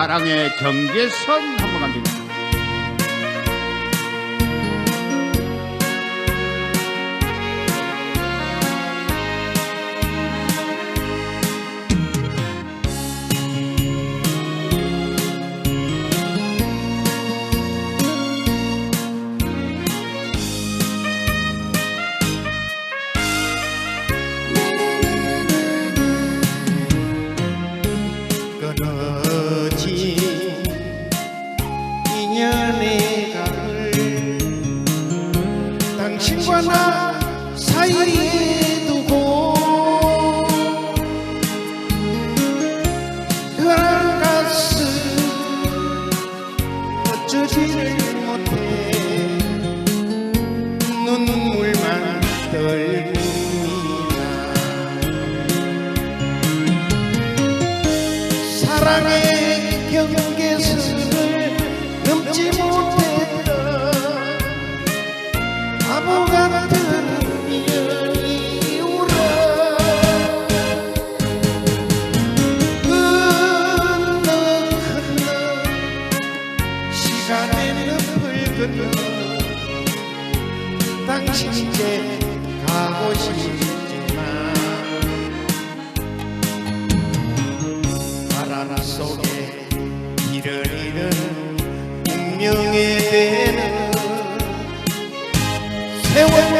사랑의 경계선 한번. 끊어진 인연의 강을 당신과 나 사이에 두고 그런 가슴 어쩌지를 못해 눈물만 떨립니다. 사랑의 경계선을 넘지 못했던 바보 같은 인연이 울어 흘러 흘러 시간의 늪을 건너 당신께 가고 싶지만 바람 속에 잃은 မြုံငယ်ပဲနော်ဆေဝဲ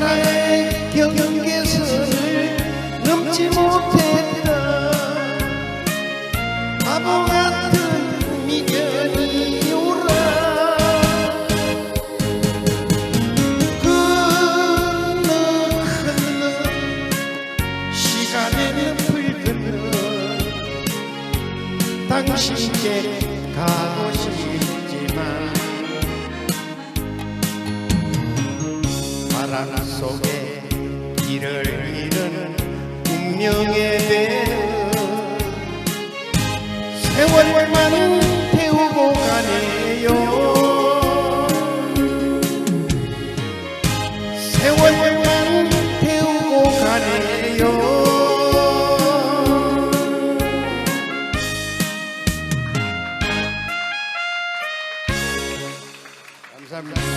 사랑의 경계선을 넘지 못했던 바보 같은 미련이 울어 흘러 흘러 시간의 늪을 건너 당신께 가고 싶지 속에 길을 잃은 운명의 배는 세월만 태우고 가네요 세월만은 태우고 가네요 감사합니다.